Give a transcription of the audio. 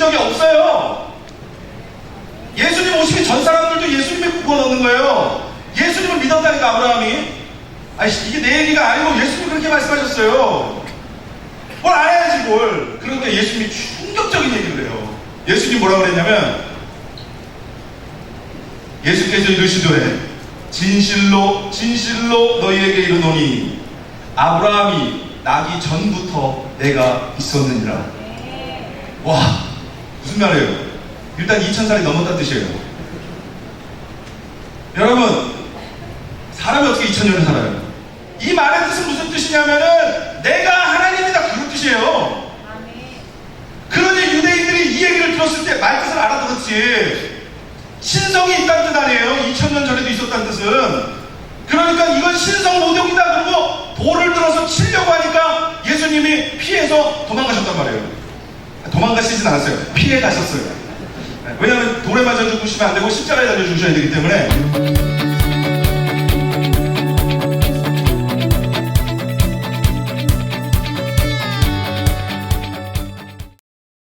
적이 없어요. 예수님 오시기 전 사람들도 예수님을 구원하는 거예요. 예수님을 믿었다니까 아브라함이. 아니 이게 내 얘기가 아니고 예수님 그렇게 말씀하셨어요. 뭘 알아야지 뭘. 그런데 예수님이 충격적인 얘기를 해요. 예수님 뭐라고 그랬냐면 예수께서 이르시되 진실로 진실로 너희에게 이르노니 아브라함이 나기 전부터 내가 있었느니라. 와 무슨 말이에요? 일단 2000살이 넘었다는 뜻이에요. 여러분 사람이 어떻게 2000년을 살아요? 이 말의 뜻은 무슨 뜻이냐면은 내가 하나님이다 그런 뜻이에요. 그러니 유대인들이 이 얘기를 들었을 때 말뜻을 알아들었지. 신성이 있다는 뜻 아니에요. 2000년 전에도 있었다는 뜻은. 그러니까 이건 신성 모독이다 그러고 돌을 들어서 치려고 하니까 예수님이 피해서 도망가셨단 말이에요. 도망가시진 않았어요. 피해 가셨어요. 왜냐하면 돌에 맞아 죽으시면 안 되고 십자가에 달려 죽으셔야 되기 때문에